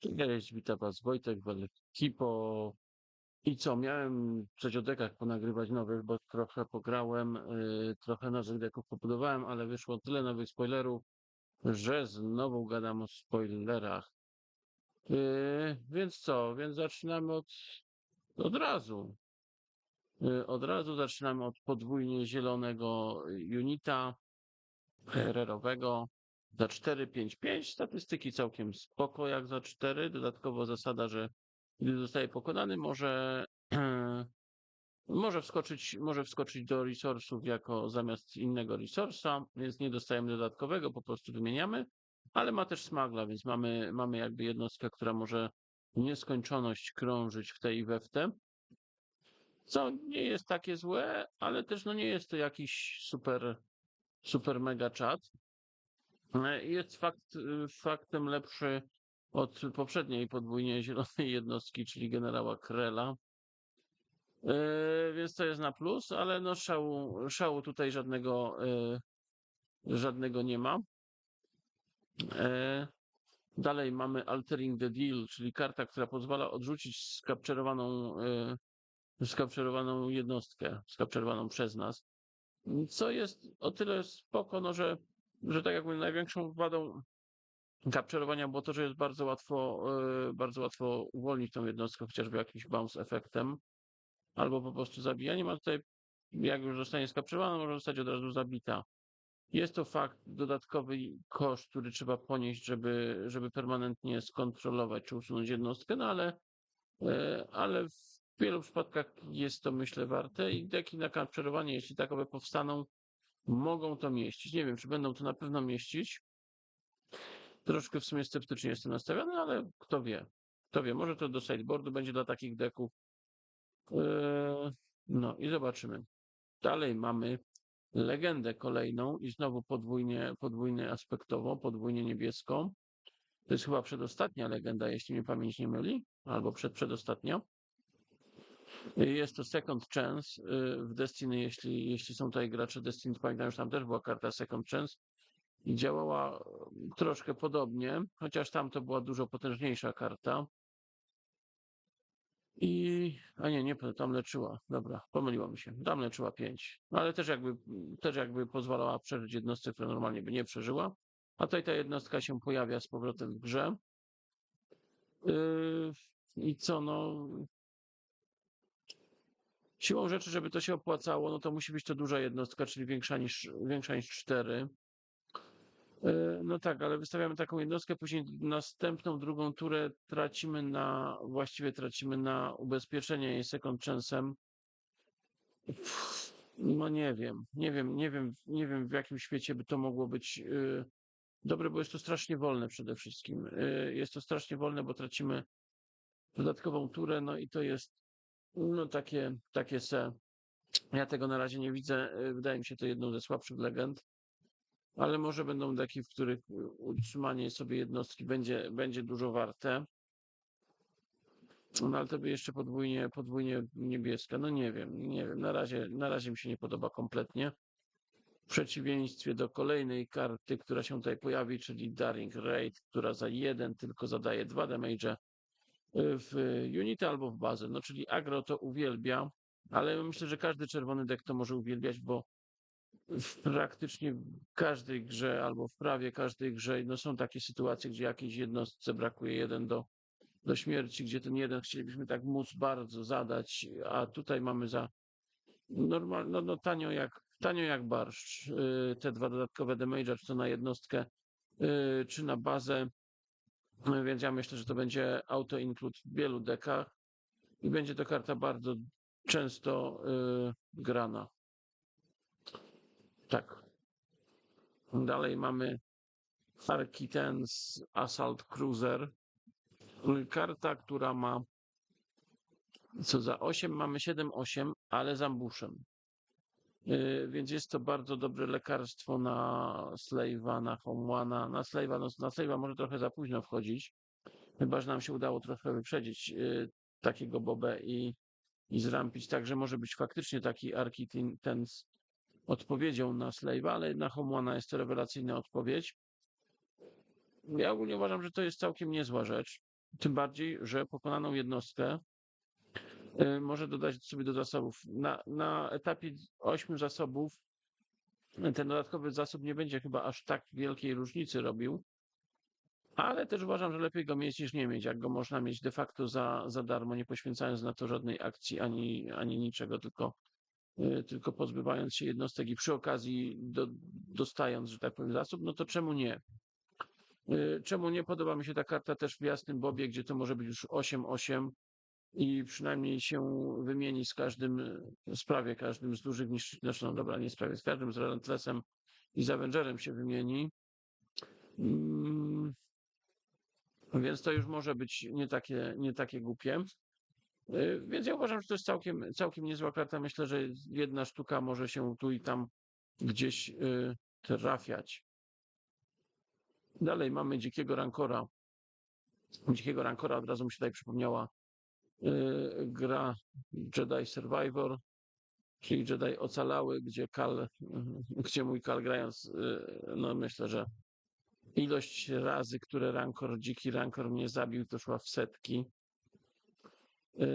Cześć, witam was Wojtek Kipo. I co, miałem coś o dekach ponagrywać nowych, bo trochę pograłem, yy, trochę nowych deków pobudowałem, ale wyszło tyle nowych spoilerów, że znowu gadam o spoilerach. Yy, więc co, więc zaczynamy od, od razu. Yy, od razu zaczynamy od podwójnie zielonego unita hererowego za 4-5-5. Statystyki całkiem spoko jak za 4. Dodatkowo zasada, że gdy zostaje pokonany, może, może, wskoczyć, może wskoczyć do resursów jako zamiast innego resursa, więc nie dostajemy dodatkowego, po prostu wymieniamy. Ale ma też smagla, więc mamy, mamy jakby jednostkę, która może w nieskończoność krążyć w tej i we w te. Co nie jest takie złe, ale też no nie jest to jakiś super, super mega czat. E, Jest fakt, y, faktem lepszy od poprzedniej podwójnie zielonej jednostki, czyli generała Krela. E, Więc to jest na plus, ale no szału, szału tutaj żadnego, e, żadnego nie ma. E, Dalej mamy Altering the Deal, czyli karta, która pozwala odrzucić skapczerowaną, skapczerowaną jednostkę, skapczerowaną przez nas. Co jest o tyle spoko, no, że że tak jak mówię, największą wadą kapczerowania było to, że jest bardzo łatwo, yy, bardzo łatwo uwolnić tą jednostkę chociażby jakimś bounce efektem, albo po prostu zabijaniem, a tutaj jak już zostanie skapczerowana, może zostać od razu zabita. Jest to fakt, dodatkowy koszt, który trzeba ponieść, żeby, żeby permanentnie skontrolować czy usunąć jednostkę, no ale, yy, ale w wielu przypadkach jest to myślę warte i deki na kapczerowanie, jeśli takowe powstaną, mogą to mieścić. Nie wiem, czy będą to na pewno mieścić. Troszkę w sumie sceptycznie jestem nastawiony, ale kto wie. Kto wie, może to do sideboardu będzie dla takich deków. Eee, no i zobaczymy. Dalej mamy legendę kolejną i znowu podwójnie, podwójnie aspektową, podwójnie niebieską. To jest chyba przedostatnia legenda, jeśli mnie pamięć nie myli, albo przedprzedostatnia. Jest to Second Chance y, w Destiny, jeśli, jeśli są tutaj gracze Destiny, to pamiętam, że tam też była karta Second Chance i działała troszkę podobnie, chociaż tam to była dużo potężniejsza karta. I, a nie, nie, tam leczyła, dobra, pomyliło mi się, tam leczyła 5, no ale też jakby, też jakby pozwalała przeżyć jednostkę, która normalnie by nie przeżyła, a tutaj ta jednostka się pojawia z powrotem w grze. Yy, I co, no, Siłą rzeczy, żeby to się opłacało, no to musi być to duża jednostka, czyli większa niż, większa niż 4. No tak, ale wystawiamy taką jednostkę, później następną, drugą turę tracimy na, właściwie tracimy na ubezpieczenie jej second chance'em. No nie wiem, nie wiem, nie wiem, nie wiem w jakim świecie by to mogło być y, dobre, bo jest to strasznie wolne przede wszystkim. Y, Jest to strasznie wolne, bo tracimy dodatkową turę, no i to jest no takie, takie se. Ja tego na razie nie widzę. Y, Wydaje mi się to jedną ze słabszych legend. Ale może będą deki, w których utrzymanie sobie jednostki będzie, będzie dużo warte. No ale to by jeszcze podwójnie, podwójnie niebieska. No nie wiem, nie wiem. Na razie, na razie mi się nie podoba kompletnie. W przeciwieństwie do kolejnej karty, która się tutaj pojawi, czyli Daring Raid, która za jeden tylko zadaje dwa damage w unity albo w bazę. No czyli agro to uwielbia, ale myślę, że każdy czerwony deck to może uwielbiać, bo w praktycznie każdej grze albo w prawie każdej grze no są takie sytuacje, gdzie jakiejś jednostce brakuje jeden do, do śmierci, gdzie ten jeden chcielibyśmy tak móc bardzo zadać, a tutaj mamy za normal, no, no tanio jak tanio jak barszcz yy, te dwa dodatkowe damage, czy to na jednostkę, yy, czy na bazę więc ja myślę, że to będzie auto-include w wielu dekach i będzie to karta bardzo często y, grana. Tak. Dalej mamy Arkitens Assault Cruiser. Karta, która ma co za 8 mamy 7-8, ale z ambuszem. Yy, więc jest to bardzo dobre lekarstwo na Slave'a, na Homewana. Na Slave'a, no, na Slave'a może trochę za późno wchodzić, chyba że nam się udało trochę wyprzedzić yy, takiego Bobę i, i zrampić, także może być faktycznie taki ten z odpowiedzią na Slave'a, ale na Homewana jest to rewelacyjna odpowiedź. Ja ogólnie uważam, że to jest całkiem niezła rzecz. Tym bardziej, że pokonaną jednostkę y, może dodać sobie do zasobów. Na, na etapie 8 zasobów ten dodatkowy zasób nie będzie chyba aż tak wielkiej różnicy robił, ale też uważam, że lepiej go mieć niż nie mieć, jak go można mieć de facto za, za darmo, nie poświęcając na to żadnej akcji ani, ani niczego, tylko, y, tylko pozbywając się jednostek i przy okazji do, dostając, że tak powiem, zasób, no to czemu nie? Y, Czemu nie podoba mi się ta karta też w jasnym bobie, gdzie to może być już 8-8 i przynajmniej się wymieni z każdym, z prawie każdym z dużych niż, znaczy no dobra, nie z prawie, z każdym z Relentlessem i z Avengerem się wymieni. Mm, Więc to już może być nie takie, nie takie głupie. Y, Więc ja uważam, że to jest całkiem, całkiem niezła karta. Myślę, że jedna sztuka może się tu i tam gdzieś y, trafiać. Dalej mamy dzikiego rankora. Dzikiego rankora od razu mi się tutaj przypomniała gra Jedi Survivor, czyli Jedi Ocalały, gdzie Kal, gdzie mój Kal grając, y, no myślę, że ilość razy, które rankor, dziki rankor mnie zabił, to szła w setki. Y,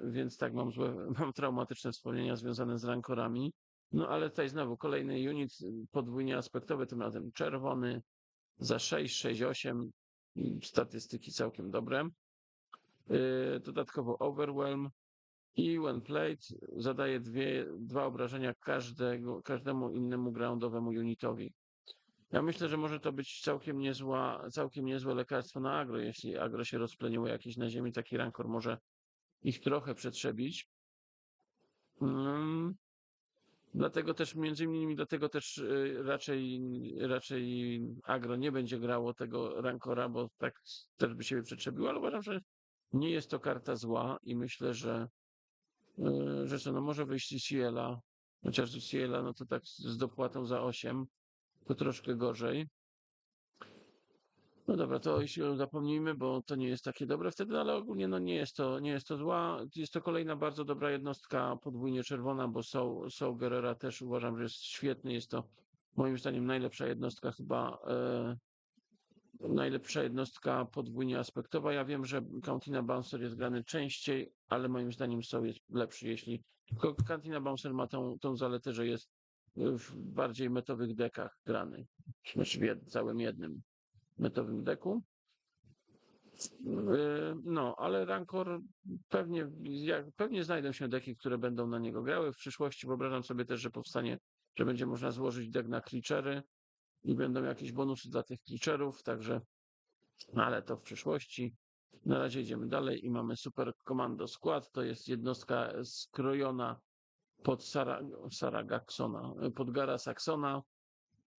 Więc tak, mam złe, mam traumatyczne wspomnienia związane z rankorami. No ale tutaj znowu kolejny unit y, podwójnie aspektowy, tym razem czerwony, za 6, 6, 8. Statystyki całkiem dobre. Yy, Dodatkowo Overwhelm i When Played zadaje dwie, dwa obrażenia każdego, każdemu innemu groundowemu unitowi. Ja myślę, że może to być całkiem, niezła, całkiem niezłe lekarstwo na agro. Jeśli agro się rozpleniło jakieś na ziemi, taki rankor może ich trochę przetrzebić. Mm. Dlatego też, między innymi dlatego też y, raczej, raczej agro nie będzie grało tego rankora, bo tak też by siebie przetrzebiło, ale uważam, że nie jest to karta zła i myślę, że, y, co, no może wyjść Ciela, chociaż Ciela, no to tak z dopłatą za 8, to troszkę gorzej. No dobra, to jeśli zapomnijmy, bo to nie jest takie dobre wtedy, ale ogólnie no nie jest to, nie jest to zła. Jest to kolejna bardzo dobra jednostka, podwójnie czerwona, bo Soul, Soul Gerrera też uważam, że jest świetny. Jest to moim zdaniem najlepsza jednostka chyba, e, najlepsza jednostka podwójnie aspektowa. Ja wiem, że Cantina Bouncer jest grany częściej, ale moim zdaniem Soul jest lepszy, jeśli tylko Cantina Bouncer ma tą, tą zaletę, że jest w bardziej metowych dekach grany, znaczy w całym jednym metowym deku. Yy, No, ale Rancor pewnie, pewnie znajdą się deki, które będą na niego grały w przyszłości. Wyobrażam sobie też, że powstanie, że będzie można złożyć deck na creature'y i będą jakieś bonusy dla tych creature'ów, także, ale to w przyszłości. Na razie idziemy dalej i mamy Super Commando Squad. To jest jednostka skrojona pod Sara, Sara pod Gara Saxona.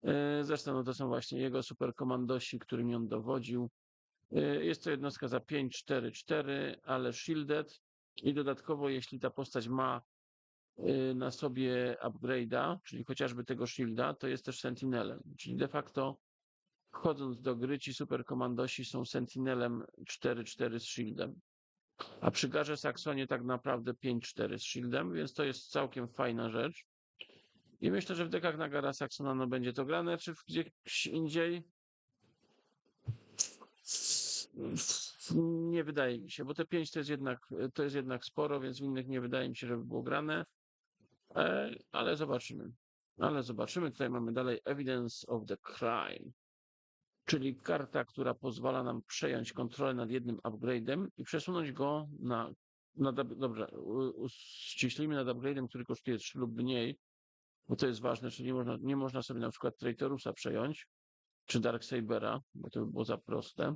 E, Zresztą no to są właśnie jego superkomandosi, którymi on dowodził. E, Jest to jednostka za 5-4-4, ale shielded i dodatkowo jeśli ta postać ma na sobie upgrade'a, czyli chociażby tego shielda, to jest też sentinelem. Czyli de facto wchodząc do gry ci superkomandosi są sentinelem 4-4 z shieldem. A przy Garze Saxonie tak naprawdę 5-4 z shieldem, więc to jest całkiem fajna rzecz. I myślę, że w dekach na Gara Saxona no, będzie to grane, czy gdzieś indziej. Nie wydaje mi się, bo te 5 to jest jednak, to jest jednak sporo, więc w innych nie wydaje mi się, żeby było grane. Ale zobaczymy. Ale zobaczymy. Tutaj mamy dalej Evidence of the Crime, czyli karta, która pozwala nam przejąć kontrolę nad jednym upgrade'em i przesunąć go na, na dobrze, uściślimy nad upgrade'em, który kosztuje 3 lub mniej, bo to jest ważne, czyli nie można, nie można sobie na przykład Traitorusa przejąć, czy Darksabera, bo to by było za proste.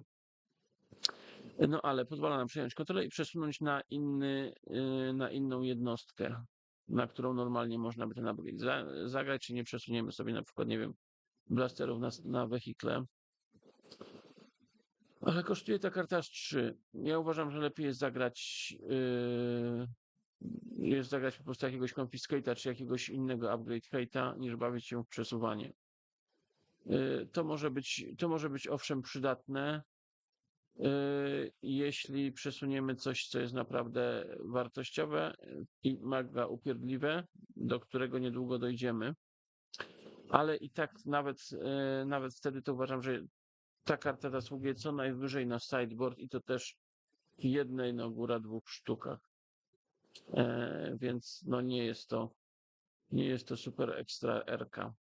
No ale pozwala nam przejąć kontrolę i przesunąć na, inny, yy, na inną jednostkę, na którą normalnie można by ten upgrade za, zagrać, czy nie przesuniemy sobie na przykład, nie wiem, blasterów na, na wehikle. Ale kosztuje ta karta aż 3. Ja uważam, że lepiej jest zagrać yy, jest zagrać po prostu jakiegoś Confiscate'a czy jakiegoś innego upgrade niż bawić się w przesuwanie. Yy, To może być, to może być owszem przydatne, jeśli przesuniemy coś, co jest naprawdę wartościowe i mega upierdliwe, do którego niedługo dojdziemy. Ale i tak nawet, yy, nawet wtedy to uważam, że ta karta zasługuje co najwyżej na sideboard i to też jednej, no góra dwóch sztukach. E, więc no nie jest to nie jest to super ekstra RK.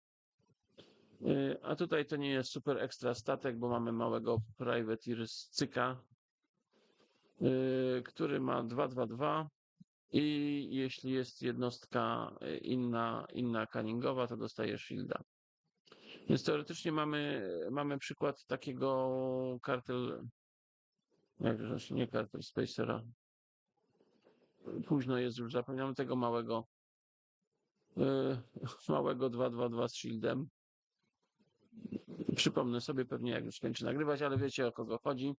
E, A tutaj to nie jest super ekstra statek, bo mamy małego privateer z cyka, e, który ma 222 i jeśli jest jednostka e, inna, inna cunningowa, to dostaje shielda. Więc teoretycznie mamy, mamy przykład takiego kartel, jak to się nie kartel Spacera. Późno jest już, zapomniałem tego małego, yy, małego 222 z shieldem. Przypomnę sobie pewnie, jak już skończę nagrywać, ale wiecie o kogo chodzi.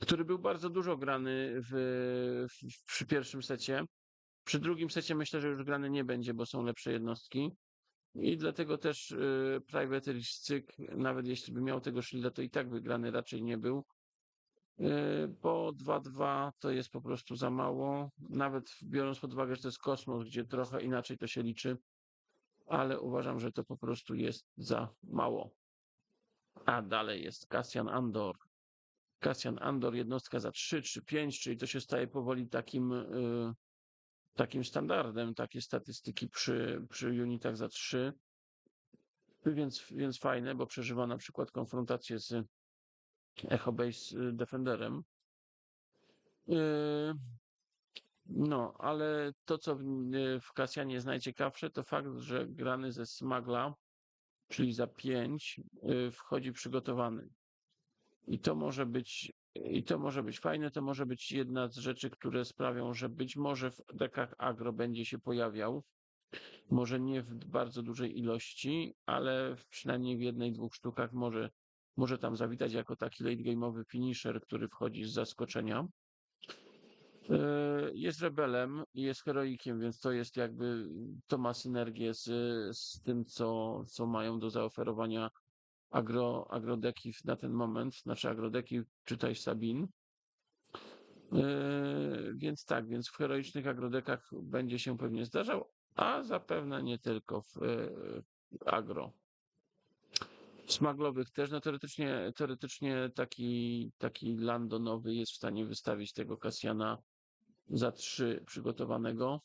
Który był bardzo dużo grany w, w, przy pierwszym secie. Przy drugim secie myślę, że już grany nie będzie, bo są lepsze jednostki. I dlatego też y, Private Cyk, nawet jeśli by miał tego shielda, to i tak wygrany raczej nie był. Y, Bo 2-2 to jest po prostu za mało. Nawet biorąc pod uwagę, że to jest kosmos, gdzie trochę inaczej to się liczy, ale uważam, że to po prostu jest za mało. A dalej jest Cassian Andor. Cassian Andor, jednostka za 3 czy 5, czyli to się staje powoli takim, y, takim standardem, takie statystyki przy, przy unitach za 3. Więc, więc fajne, bo przeżywa na przykład konfrontację z Echo Base y, Defenderem. Y, No, ale to, co w, y, w Kasjanie jest najciekawsze, to fakt, że grany ze Smagla, czyli za 5, wchodzi przygotowany. I to może być, i to może być fajne, to może być jedna z rzeczy, które sprawią, że być może w dekach agro będzie się pojawiał. Może nie w bardzo dużej ilości, ale w przynajmniej w jednej, dwóch sztukach może, może tam zawitać jako taki late game'owy finisher, który wchodzi z zaskoczenia. Yy, Jest rebelem i jest heroikiem, więc to jest jakby, to ma synergię z, z tym, co, co mają do zaoferowania agro, agrodeki na ten moment, znaczy agrodeki, czytaj Sabin. Yy, Więc tak, więc w heroicznych agrodekach będzie się pewnie zdarzał, a zapewne nie tylko w yy, agro. Smaglowych też, no teoretycznie, teoretycznie taki, taki landonowy jest w stanie wystawić tego Kasjana za trzy przygotowanego,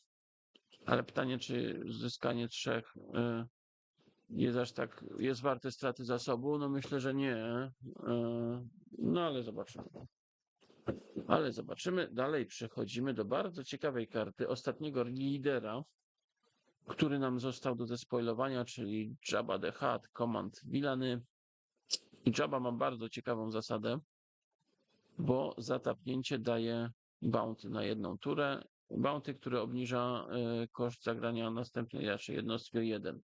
ale pytanie, czy zyskanie trzech yy, jest aż tak, jest warte straty zasobu? No myślę, że nie. Yy, No ale zobaczymy. Ale zobaczymy. Dalej przechodzimy do bardzo ciekawej karty ostatniego lidera, który nam został do zespoilowania, czyli Jabba the Hutt, Command Villany. I Jabba ma bardzo ciekawą zasadę, bo zatapnięcie daje bounty na jedną turę. Bounty, które obniża y, koszt zagrania następnej raczej jednostki o jeden.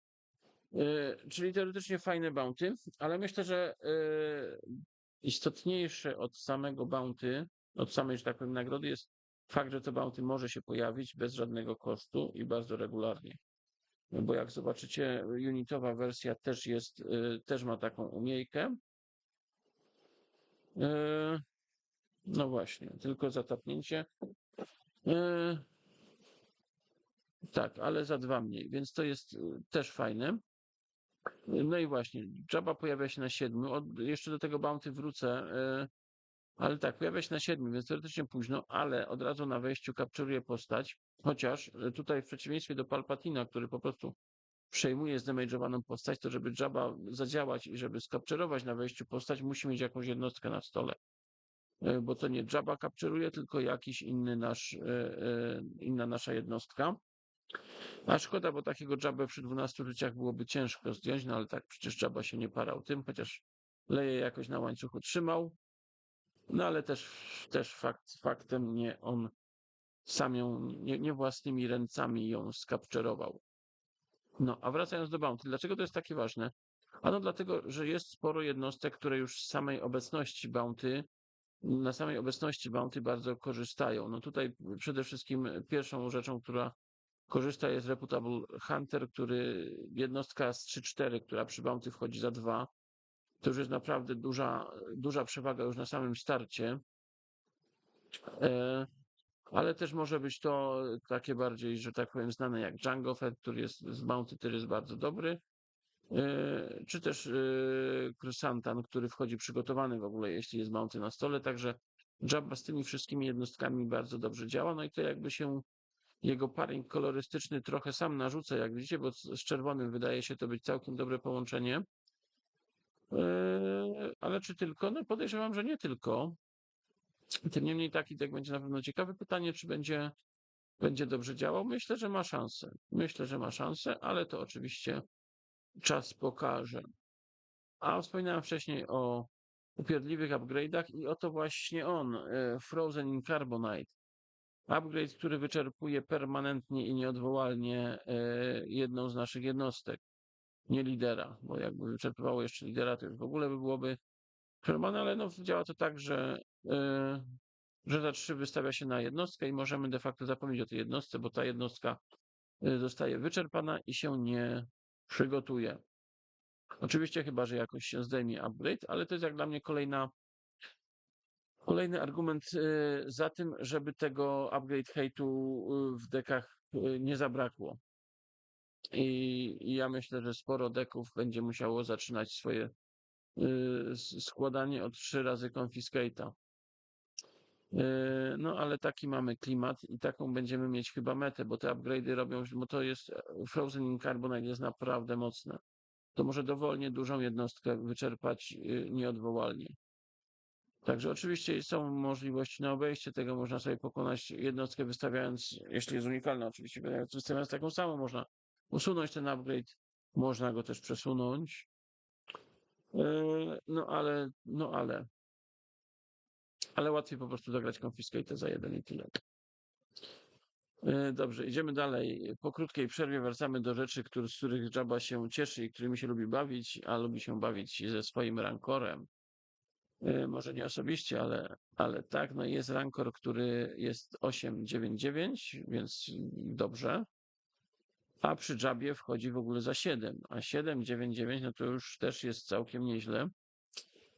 Y, Czyli teoretycznie fajne bounty, ale myślę, że y, istotniejsze od samego bounty, od samej, że tak powiem, nagrody jest fakt, że to bounty może się pojawić bez żadnego kosztu i bardzo regularnie. Bo jak zobaczycie, unitowa wersja też jest, też ma taką umiejkę. No właśnie, tylko zatapnięcie. Y, Tak, ale za dwa mniej, więc to jest y, też fajne. No i właśnie, Jabba pojawia się na siedmiu. Od, jeszcze do tego bounty wrócę. y, Ale tak, pojawia się na siedmiu, więc teoretycznie późno, ale od razu na wejściu kapturuje postać. Chociaż tutaj w przeciwieństwie do Palpatina, który po prostu przejmuje zdemage'owaną postać, to żeby Jabba zadziałać i żeby skapczerować na wejściu postać, musi mieć jakąś jednostkę na stole. Y, Bo to nie Jabba kapczeruje, tylko jakiś inny nasz, y, y, inna nasza jednostka. A szkoda, bo takiego Jabba przy 12 życiach byłoby ciężko zdjąć, no ale tak przecież Jabba się nie parał tym, chociaż Leje jakoś na łańcuchu trzymał. No ale też, też fakt, faktem nie on sam ją, nie, nie własnymi ręcami ją skapczerował. No, a wracając do Bounty, dlaczego to jest takie ważne? Ano dlatego, że jest sporo jednostek, które już z samej obecności Bounty, na samej obecności Bounty bardzo korzystają. No tutaj przede wszystkim pierwszą rzeczą, która korzysta jest Reputable Hunter, który jednostka z 3-4, która przy Bounty wchodzi za 2, to już jest naprawdę duża, duża przewaga już na samym starcie. E, ale też może być to takie bardziej, że tak powiem, znane jak Django Fett, który jest z Bounty, który jest bardzo dobry. Yy, czy też yy, Krysantan, który wchodzi przygotowany w ogóle, jeśli jest mounty na stole, także Jabba z tymi wszystkimi jednostkami bardzo dobrze działa, no i to jakby się jego paring kolorystyczny trochę sam narzuca, jak widzicie, bo z czerwonym wydaje się to być całkiem dobre połączenie. Yy, ale czy tylko? No podejrzewam, że nie tylko. Tym niemniej taki deck będzie na pewno ciekawy. Pytanie, czy będzie, będzie dobrze działał? Myślę, że ma szansę. Myślę, że ma szansę, ale to oczywiście czas pokaże. A wspominałem wcześniej o upierdliwych upgrade'ach i oto właśnie on, e, Frozen in Carbonite. Upgrade, który wyczerpuje permanentnie i nieodwołalnie e, jedną z naszych jednostek. Nie lidera, bo jakby wyczerpywało jeszcze lidera, to już w ogóle by byłoby przerwane, ale no, działa to tak, że, e, że za 3 wystawia się na jednostkę i możemy de facto zapomnieć o tej jednostce, bo ta jednostka zostaje wyczerpana i się nie przygotuje. Oczywiście chyba, że jakoś się zdejmie upgrade, ale to jest jak dla mnie kolejna Kolejny argument y, za tym, żeby tego upgrade hate'u y, w dekach y, nie zabrakło. I, ja myślę, że sporo deków będzie musiało zaczynać swoje składanie od trzy razy confiscate'a. Y, No ale taki mamy klimat i taką będziemy mieć chyba metę, bo te upgrade'y robią, bo to jest Frozen in Carbonite jest naprawdę mocne. To może dowolnie dużą jednostkę wyczerpać y, nieodwołalnie. Także oczywiście są możliwości na obejście tego, można sobie pokonać jednostkę wystawiając, jeśli jest unikalna oczywiście, wystawiając taką samą, można usunąć ten upgrade, można go też przesunąć. Yy, No ale, no ale, ale łatwiej po prostu zagrać Confiscate za jeden i tyle. Yy, Dobrze, idziemy dalej. Po krótkiej przerwie wracamy do rzeczy, który, z których Jabba się cieszy i którymi się lubi bawić, a lubi się bawić ze swoim rankorem. Yy, Może nie osobiście, ale, ale tak, no jest rankor, który jest 899, więc dobrze. A przy Jabie wchodzi w ogóle za 7, a 799 no to już też jest całkiem nieźle.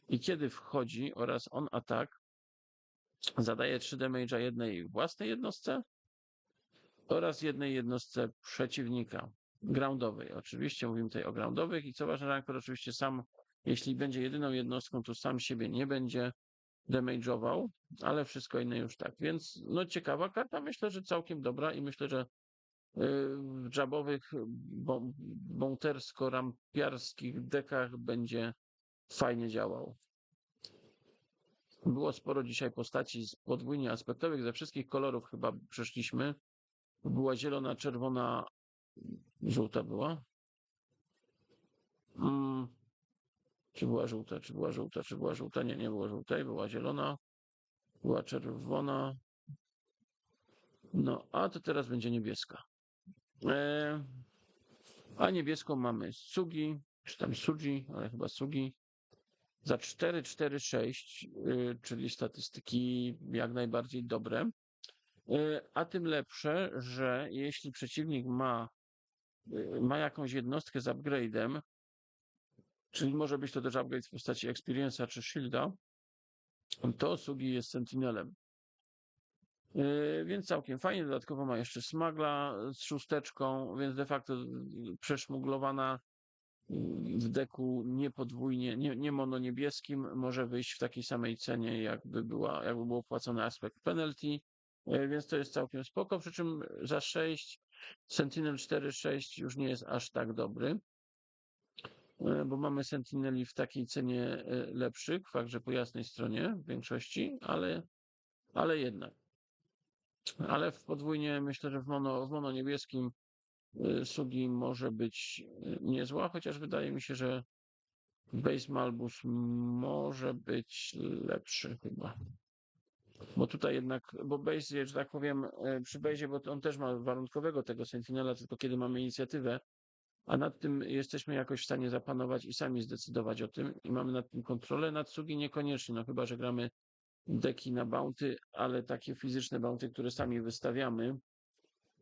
I kiedy wchodzi oraz on atak zadaje 3 damage'a jednej własnej jednostce oraz jednej jednostce przeciwnika. Groundowej. Oczywiście mówimy tutaj o groundowych i co ważne, rankor oczywiście sam, jeśli będzie jedyną jednostką, to sam siebie nie będzie damage'ował, ale wszystko inne już tak. Więc no ciekawa karta, myślę, że całkiem dobra i myślę, że w dżabowych, bą- bątersko-rampiarskich dekach będzie fajnie działał. Było sporo dzisiaj postaci podwójnie aspektowych, ze wszystkich kolorów chyba przeszliśmy. Była zielona, czerwona, żółta była. Mm. Czy była żółta, czy była żółta, czy była żółta? Nie, nie była żółtej, była zielona, była czerwona. No, a to teraz będzie niebieska. E, a niebieską mamy Sugi, czy tam Sugi, ale chyba Sugi. Za 4, 4, 6, y, czyli statystyki jak najbardziej dobre. Y, A tym lepsze, że jeśli przeciwnik ma, y, ma jakąś jednostkę z upgrade'em, czyli może być to też upgrade w postaci Experience'a czy Shielda, to Sugi jest Sentinelem. Więc całkiem fajnie. Dodatkowo ma jeszcze smagla z szósteczką, więc de facto przeszmuglowana w deku nie podwójnie, nie, nie mononiebieskim może wyjść w takiej samej cenie, jakby, była, jakby było płacone aspekt penalty. Yy, Więc to jest całkiem spoko. Przy czym za 6 Sentinel 4.6 już nie jest aż tak dobry. Yy, Bo mamy Sentineli w takiej cenie yy, lepszych, także po jasnej stronie w większości, ale, ale jednak. Ale w podwójnie myślę, że w mono, w mono niebieskim Sugi może być y, niezła, chociaż wydaje mi się, że Base Malbus może być lepszy chyba. Bo tutaj jednak, bo Base, że tak powiem, y, przy Base, bo on też ma warunkowego tego Sentinela, tylko kiedy mamy inicjatywę, a nad tym jesteśmy jakoś w stanie zapanować i sami zdecydować o tym i mamy nad tym kontrolę, nad Sugi niekoniecznie, no chyba, że gramy deki na bounty, ale takie fizyczne bounty, które sami wystawiamy,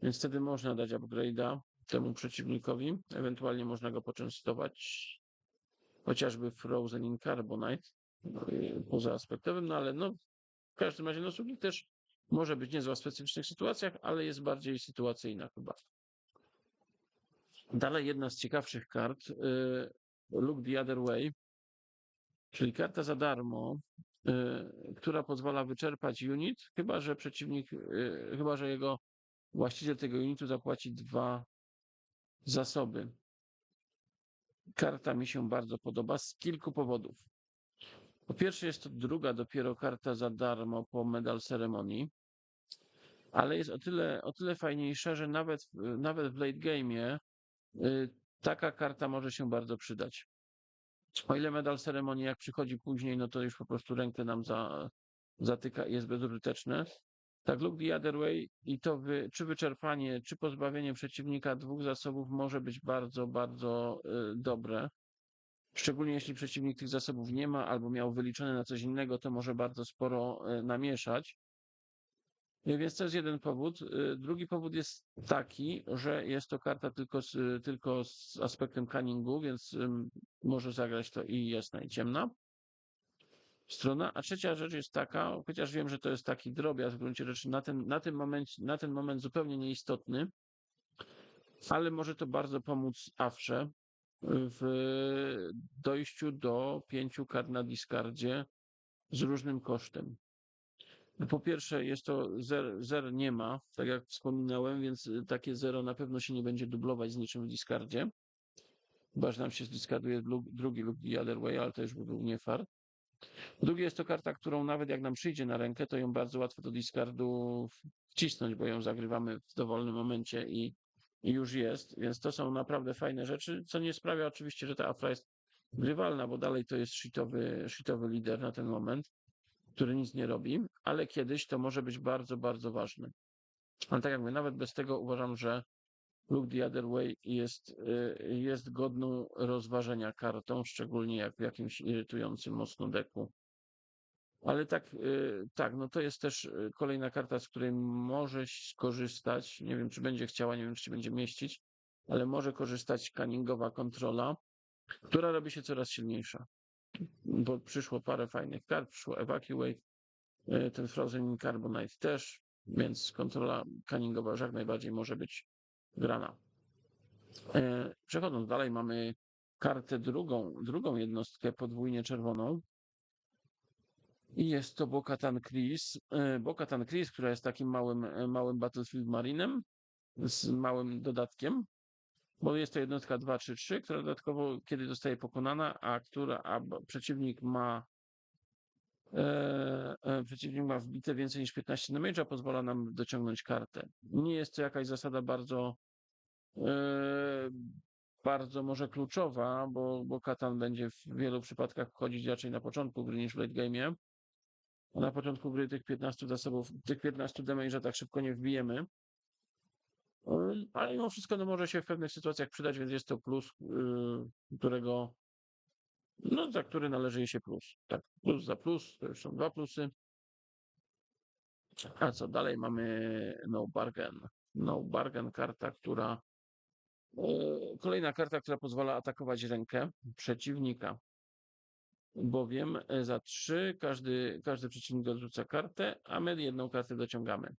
więc wtedy można dać upgrade'a temu przeciwnikowi, ewentualnie można go poczęstować chociażby Frozen in Carbonite yy, poza aspektowym, no ale no w każdym razie no Sugik też może być niezła w specyficznych sytuacjach, ale jest bardziej sytuacyjna chyba. Dalej jedna z ciekawszych kart, y, Look the Other Way, czyli karta za darmo, y, która pozwala wyczerpać unit, chyba że przeciwnik, y, chyba że jego właściciel tego unitu zapłaci dwa zasoby. Karta mi się bardzo podoba z kilku powodów. Po pierwsze jest to druga dopiero karta za darmo po Medal Ceremonii, ale jest o tyle, o tyle fajniejsza, że nawet, nawet w late game'ie y, taka karta może się bardzo przydać. O ile Medal Ceremonii jak przychodzi później, no to już po prostu rękę nam za, zatyka i jest bezużyteczne. Tak, Look the Other Way i to wy, czy wyczerpanie, czy pozbawienie przeciwnika dwóch zasobów może być bardzo, bardzo y, dobre. Szczególnie jeśli przeciwnik tych zasobów nie ma albo miał wyliczone na coś innego, to może bardzo sporo y, namieszać. Y, Więc to jest jeden powód. Drugi powód jest taki, że jest to karta tylko z, tylko z aspektem cunningu, więc może zagrać to i jasna, i ciemna strona. A trzecia rzecz jest taka, chociaż wiem, że to jest taki drobiazg w gruncie rzeczy na ten, na tym moment, na ten moment zupełnie nieistotny, ale może to bardzo pomóc Awsze w dojściu do pięciu kart na discardzie z różnym kosztem. Po pierwsze, jest to zer, zer nie ma, tak jak wspominałem, więc takie zero na pewno się nie będzie dublować z niczym w discardzie. Chyba, że nam się zdiskarduje dru- drugi lub the other way, ale to już by był nie fart. Po drugie jest to karta, którą nawet jak nam przyjdzie na rękę, to ją bardzo łatwo do discardu wcisnąć, bo ją zagrywamy w dowolnym momencie i, i już jest. Więc to są naprawdę fajne rzeczy, co nie sprawia oczywiście, że ta Afra jest grywalna, bo dalej to jest shitowy, shitowy lider na ten moment, który nic nie robi, ale kiedyś to może być bardzo, bardzo ważne. Ale tak jak mówię, nawet bez tego uważam, że Look the Other Way jest, y, jest godną rozważenia kartą, szczególnie jak w jakimś irytującym mocno deku. Ale tak, y, tak, no to jest też y, kolejna karta, z której może skorzystać. Nie wiem, czy będzie chciała, nie wiem, czy będzie mieścić, ale może korzystać cunningowa kontrola, która robi się coraz silniejsza. Bo przyszło parę fajnych kart, przyszło Evacuate, ten Frozen Carbonite też, więc kontrola cunningowa już jak najbardziej może być grana. E, Przechodząc dalej, mamy kartę drugą, drugą jednostkę podwójnie czerwoną. I jest to Bokatan Chris. E, Bokatan Chris, która jest takim małym, e, małym Battlefield Marinem z małym dodatkiem, bo jest to jednostka 2-3-3, która dodatkowo, kiedy zostaje pokonana, a która a przeciwnik ma e, e, przeciwnik ma wbite więcej niż 15 damage'a, pozwala nam dociągnąć kartę. Nie jest to jakaś zasada bardzo bardzo może kluczowa, bo, bo Katan będzie w wielu przypadkach wchodzić raczej na początku gry niż w late game'ie. Na początku gry tych 15 zasobów, tych 15 damage'a tak szybko nie wbijemy. Ym, Ale mimo wszystko no, może się w pewnych sytuacjach przydać, więc jest to plus, yy, którego no, za który należy się plus. Tak, plus za plus, to już są dwa plusy. A co dalej mamy no bargain. No bargain karta, która yy, kolejna karta, która pozwala atakować rękę przeciwnika. Bowiem e, za trzy każdy, każdy przeciwnik odrzuca kartę, a my jedną kartę dociągamy.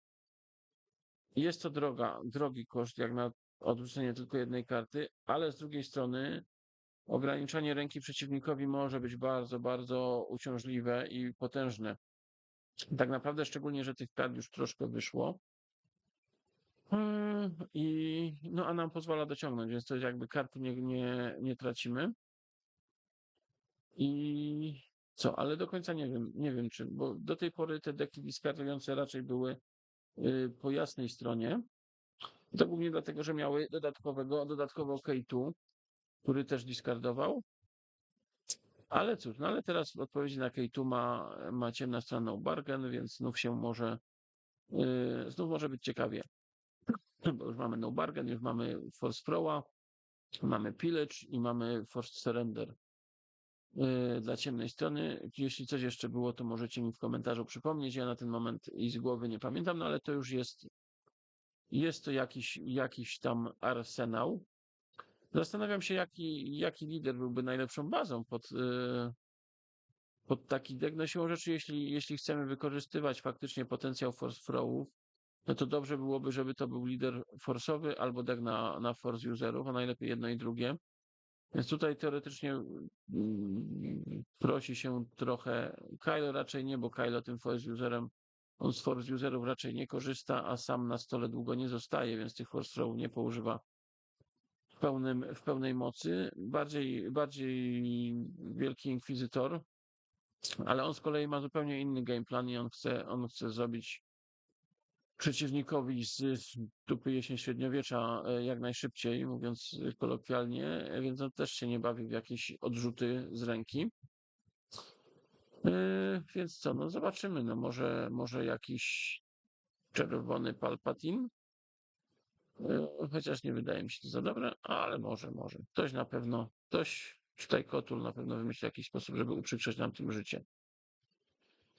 Jest to droga, drogi koszt, jak na odrzucenie tylko jednej karty, ale z drugiej strony ograniczanie ręki przeciwnikowi może być bardzo, bardzo uciążliwe i potężne. Tak naprawdę, szczególnie, że tych kart już troszkę wyszło. Yy, I no, a nam pozwala dociągnąć, więc to jest jakby karty nie, nie, nie tracimy. I co, ale do końca nie wiem, nie wiem czy, bo do tej pory te deki diskardujące raczej były y, po jasnej stronie. To głównie dlatego, że miały dodatkowego, dodatkowo K2, który też diskardował. Ale cóż, no ale teraz w odpowiedzi na K2 ma, ma ciemna strona bargain, więc znów się może, y, znów może być ciekawie. Bo już mamy no bargain, już mamy force throwa, mamy pillage i mamy forced surrender y, dla ciemnej strony. Jeśli coś jeszcze było, to możecie mi w komentarzu przypomnieć. Ja na ten moment i z głowy nie pamiętam, no ale to już jest, jest to jakiś, jakiś tam arsenał. Zastanawiam się, jaki, jaki lider byłby najlepszą bazą pod, y, pod taki deck. No siłą rzeczy, jeśli, jeśli chcemy wykorzystywać faktycznie potencjał force throwów no to dobrze byłoby, żeby to był lider force'owy albo deck na, na force userów, a najlepiej jedno i drugie. Więc tutaj teoretycznie mm, prosi się trochę. Kylo raczej nie, bo Kylo tym force userem, on z force userów raczej nie korzysta, a sam na stole długo nie zostaje, więc tych force throw nie poużywa w, pełnym, w pełnej mocy. Bardziej, bardziej wielki inkwizytor, ale on z kolei ma zupełnie inny game plan i on chce, on chce zrobić przeciwnikowi z dupy jesień średniowiecza e, jak najszybciej, mówiąc kolokwialnie, e, więc on też się nie bawi w jakieś odrzuty z ręki. E, Więc co, no zobaczymy, no może, może jakiś czerwony Palpatin, E, chociaż nie wydaje mi się to za dobre, ale może, może. Ktoś na pewno, ktoś, tutaj Kotul na pewno wymyśli jakiś sposób, żeby uprzykrzyć nam tym życie.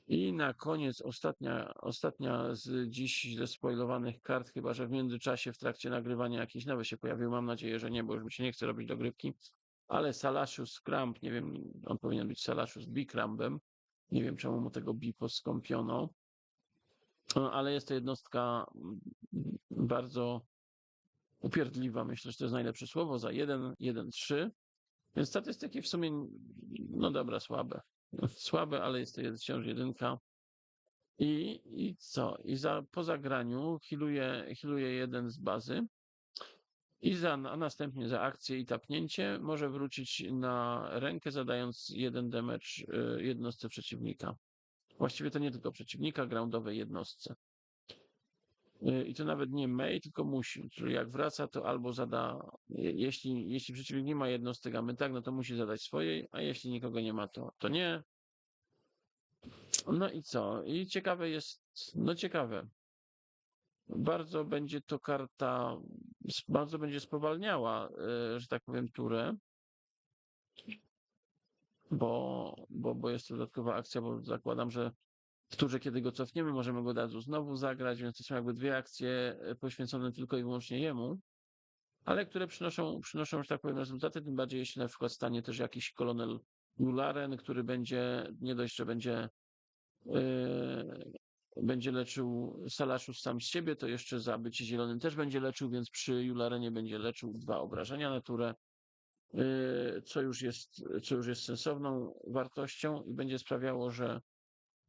I na koniec ostatnia, ostatnia z dziś zespoilowanych kart, chyba że w międzyczasie w trakcie nagrywania jakieś nowe się pojawiły. Mam nadzieję, że nie, bo już mi się nie chce robić dogrywki. Ale Salasius Cramp, nie wiem, on powinien być Salasius Bicrambem. Nie wiem, czemu mu tego bi poskąpiono. No, ale jest to jednostka mm, bardzo upierdliwa. Myślę, że to jest najlepsze słowo za 1, 1, 3. Więc statystyki w sumie, no dobra, słabe. Słabe, ale jest to wciąż jedynka. I, I co? I za, po zagraniu healuje, healuje jeden z bazy. I za, a następnie za akcję i tapnięcie może wrócić na rękę, zadając jeden damage y, jednostce przeciwnika. Właściwie to nie tylko przeciwnika, groundowej jednostce. Y, I to nawet nie may, tylko musi. Czyli jak wraca, to albo zada, je- jeśli, jeśli przeciwnik nie ma jednostek, a my tak, no to musi zadać swojej, a jeśli nikogo nie ma, to, to nie. No i co? I ciekawe jest, no ciekawe. Bardzo będzie to karta, bardzo będzie spowalniała, y, że tak powiem, turę. Bo, bo, bo jest to dodatkowa akcja, bo zakładam, że w turze, kiedy go cofniemy, możemy go od razu znowu zagrać, więc to są jakby dwie akcje y, poświęcone tylko i wyłącznie jemu, ale które przynoszą, przynoszą, że tak powiem, rezultaty, tym bardziej jeśli na przykład stanie też jakiś kolonel Jularen, który będzie, nie dość, że będzie yy, będzie leczył Salasius sam z siebie, to jeszcze za bycie zielonym też będzie leczył, więc przy Jularenie będzie leczył dwa obrażenia na turę, yy, co już jest, co już jest sensowną wartością i będzie sprawiało, że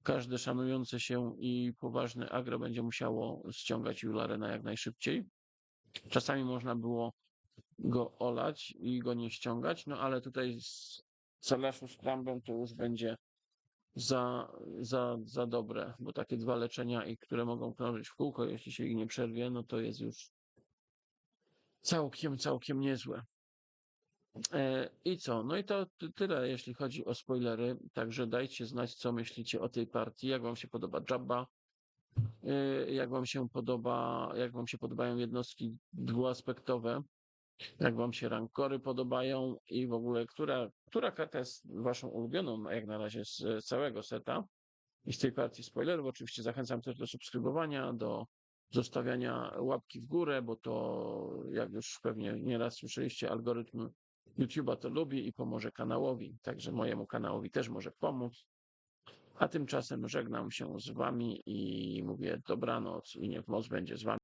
każde szanujące się i poważne agro będzie musiało ściągać Jularena jak najszybciej. Czasami można było go olać i go nie ściągać, no ale tutaj z Salaszu z to już będzie za, za, za dobre, bo takie dwa leczenia, i które mogą krążyć w kółko, jeśli się ich nie przerwie, no to jest już całkiem, całkiem niezłe. E, I co? No i to ty- tyle, jeśli chodzi o spoilery. Także dajcie znać, co myślicie o tej partii, jak wam się podoba Jabba, e, jak wam się podoba, jak wam się podobają jednostki dwuaspektowe, jak wam się rankory podobają i w ogóle, która, która karta jest waszą ulubioną, jak na razie z całego seta i z tej partii spoilerów. Oczywiście zachęcam też do subskrybowania, do zostawiania łapki w górę, bo to, jak już pewnie nieraz słyszeliście, algorytm YouTube'a to lubi i pomoże kanałowi, także mojemu kanałowi też może pomóc. A tymczasem żegnam się z wami i mówię dobranoc i niech moc będzie z wami.